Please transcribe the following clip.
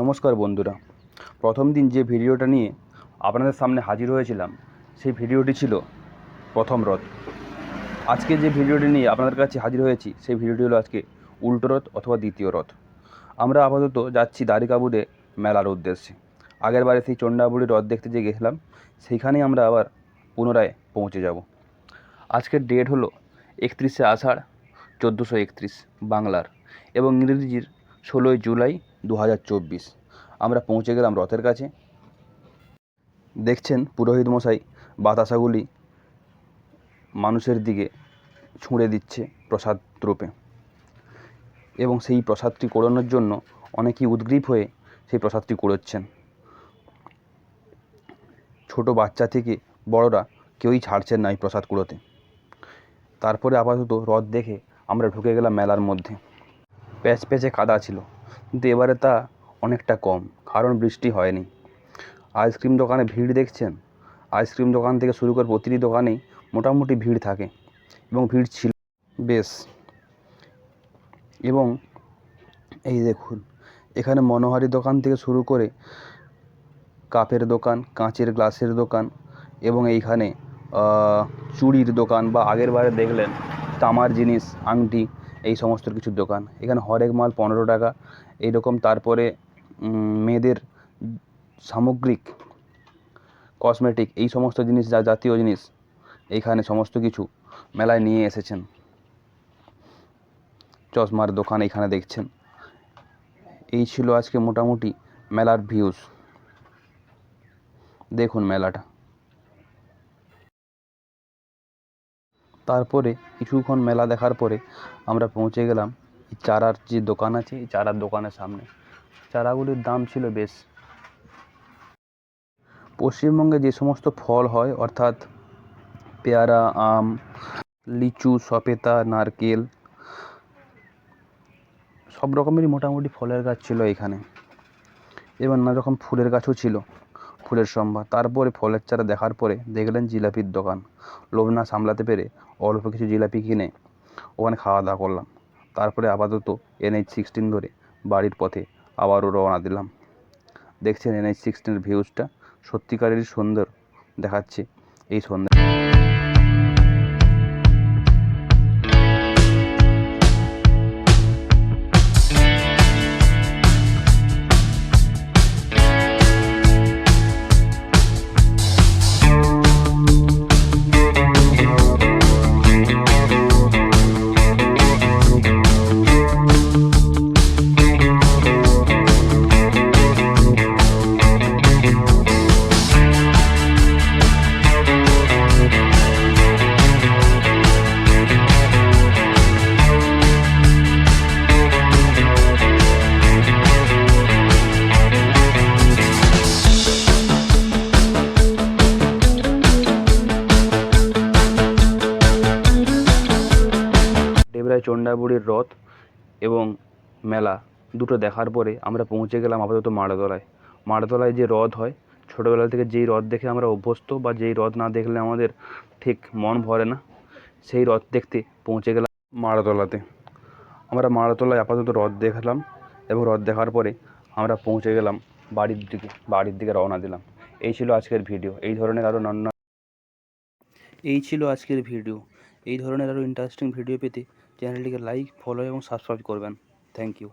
নমস্কার বন্ধুরা। প্রথম দিন যে ভিডিওটা নিয়ে আপনাদের সামনে হাজির হয়েছিলাম, সেই ভিডিওটি ছিল প্রথম রথ। আজকে যে ভিডিওটি নিয়ে আপনাদের কাছে হাজির হয়েছি, সেই ভিডিওটি হলো আজকে উল্টো রথ অথবা দ্বিতীয় রথ। আমরা আপাতত যাচ্ছি দ্বারিকাবুড়ে মেলার উদ্দেশ্যে। আগের বারে সেই চণ্ডাবুড়ি রথ দেখতে যে গেছিলাম সেইখানেই আমরা আবার পুনরায় পৌঁছে যাব। আজকের ডেট হলো একত্রিশে আষাঢ় চোদ্দোশো একত্রিশ বাংলার এবং ইংরেজির ষোলোই জুলাই দু হাজার চব্বিশ। আমরা পৌঁছে গেলাম রথের কাছে। দেখছেন পুরোহিত মশাই বাতাসাগুলি মানুষের দিকে ছুঁড়ে দিচ্ছে প্রসাদ রূপে। এবং সেই প্রসাদটি কোড়ানোর জন্য অনেকেই উদ্গ্রীব হয়ে সেই প্রসাদটি কুড়োচ্ছেন। ছোট বাচ্চা থেকে বড়রা কেউই ছাড়ছেন না এই প্রসাদ কুড়োতে। তারপরে আপাতত রথ দেখে আমরা ঢুকে গেলাম মেলার মধ্যে। প্যাচ প্যাচে কাদা ছিল। কিন্তু এবারে তা অনেকটা কম, কারণ বৃষ্টি হয়নি। আইসক্রিম দোকানে ভিড় দেখছেন? আইসক্রিম দোকান থেকে শুরু করে প্রতিটি দোকানেই মোটামুটি ভিড় থাকে এবং ভিড় ছিল বেশ। এবং এই দেখুন, এখানে মনোহারি দোকান থেকে শুরু করে কাপের দোকান, কাঁচের গ্লাসের দোকান এবং এইখানে চুড়ির দোকান বা আগের বারে দেখলেন তামার জিনিস, আংটি এই সমস্ত কিছুর দোকান। এখানে হরেক মাল পনেরো টাকা। এইরকম তারপরে মেয়েদের সামগ্রিক, কসমেটিক, এই সমস্ত জিনিস, যা জাতীয় জিনিস, এইখানে সমস্ত কিছু মেলায় নিয়ে এসেছেন। চশমার দোকান এইখানে দেখছেন। এই ছিল আজকে মোটামুটি মেলার ভিউজ দেখুন মেলাটা। তারপরে কিছুক্ষণ মেলা দেখার পরে আমরা পৌঁছে গেলাম। এই চারার যে দোকান আছে, এই চারার দোকানের সামনে। চারাগুলির দাম ছিল বেশ। পশ্চিমবঙ্গে যে সমস্ত ফল হয়, অর্থাৎ পেয়ারা, আম, লিচু, সপেতা, নারকেল, সব রকমেরই মোটামুটি ফলের গাছ ছিল এখানে। এবং নানা রকম ফুলের গাছও ছিল। ফুলের সম্ভার। তারপরে ফলের চারা দেখার পরে দেখলেন জিলাপির দোকান। লোভ না সামলাতে পেরে অল্প কিছু জিলাপি কিনে ওখানে খাওয়া দাওয়া করলাম। তারপরে আপাতত এনএইচ সিক্সটিন ধরে বাড়ির পথে আবারও রওনা দিলাম। দেখছেন এনএইচ সিক্সটিনের ভিউজটা? সত্যিকারেরই সুন্দর দেখাচ্ছে এই সন্ধ্যা চণ্ডাবুড়ির রথ এবং মেলা দুটো দেখার পরে আমরা পৌঁছে গেলাম আপাতত মাড়তলায়। মাড়তলায় যে রথ হয়, ছোটোবেলা থেকে যেই রথ দেখে আমরা অভ্যস্ত বা যেই রথ না দেখলে আমাদের ঠিক মন ভরে না, সেই রথ দেখতে পৌঁছে গেলাম মাড়তলাতে। আমরা মাড়তলায় আপাতত রথ দেখলাম এবং রথ দেখার পরে আমরা পৌঁছে গেলাম বাড়ির দিকে বাড়ির দিকে রওনা দিলাম। এই ছিল আজকের ভিডিও। এই ধরনের আরও নানা, এই ছিল আজকের ভিডিও। এই ধরনের আরও ইন্টারেস্টিং ভিডিও পেতে চ্যানেলটিকে লাইক ফলো এবং সাবস্ক্রাইব করবেন। Thank you